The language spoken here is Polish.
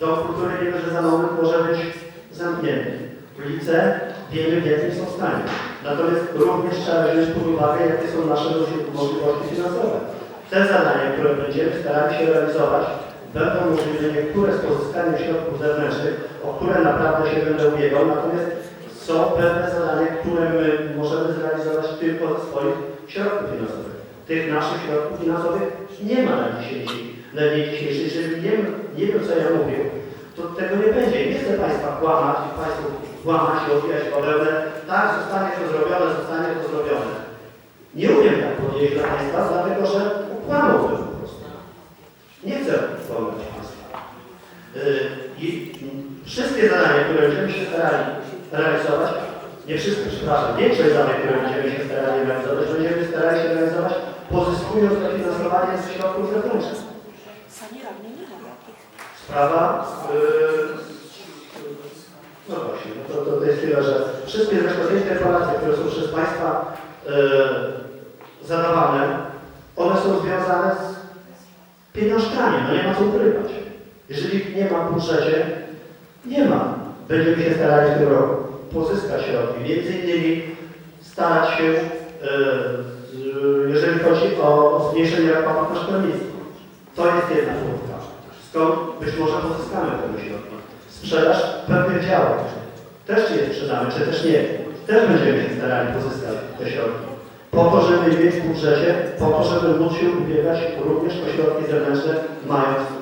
Dom kultury wiemy, że za moment może być zamknięty. Ulice wiemy, w jakim są stanie. Natomiast również trzeba wziąć pod uwagę, jakie są nasze możli- możliwości finansowe. Te zadania, które będziemy starali się realizować, będą możliwe niektóre z pozyskaniem środków zewnętrznych, o które naprawdę się będę ubiegał, natomiast są pewne zadania, które my możemy zrealizować tylko ze swoich środków finansowych. Tych naszych środków finansowych nie ma na dzisiejszy, na dzień dzisiejszy. Jeżeli nie, nie wiem, co ja mówię, to tego nie będzie. Nie chcę Państwa kłamać i Państwu kłamać i odbijać bawełnę. Tak, zostanie to zrobione, zostanie to zrobione. Nie umiem tak powiedzieć dla Państwa, dlatego że ukłamałbym po prostu. Nie chcę kłamać Państwa. Yy, I wszystkie zadania, które będziemy się starali realizować, nie wszystkie, przepraszam, większość zadań, które będziemy się starali realizować, będziemy starali się realizować pozyskując środków takich. Sprawa, yy, no właśnie, no to, to, to jest tyle, że wszystkie zresztą te interpelacje, które są przez Państwa yy, zadawane, one są związane z pieniążkami, no nie ma co ukrywać. Jeżeli nie ma w budżecie, nie ma. Będziemy się starali w tym roku pozyskać środki. Między innymi starać się, yy, chodzi o zmniejszenie rabatów na szkolnictwo. To jest jedna furtka. Skąd być może pozyskamy te środki. Sprzedaż pewnych działek. Też je sprzedamy, czy też nie. Też będziemy się starali pozyskać te środki. Po to, żeby mieć w budżecie, po to, żeby móc się ubiegać również o środki zewnętrzne, mając.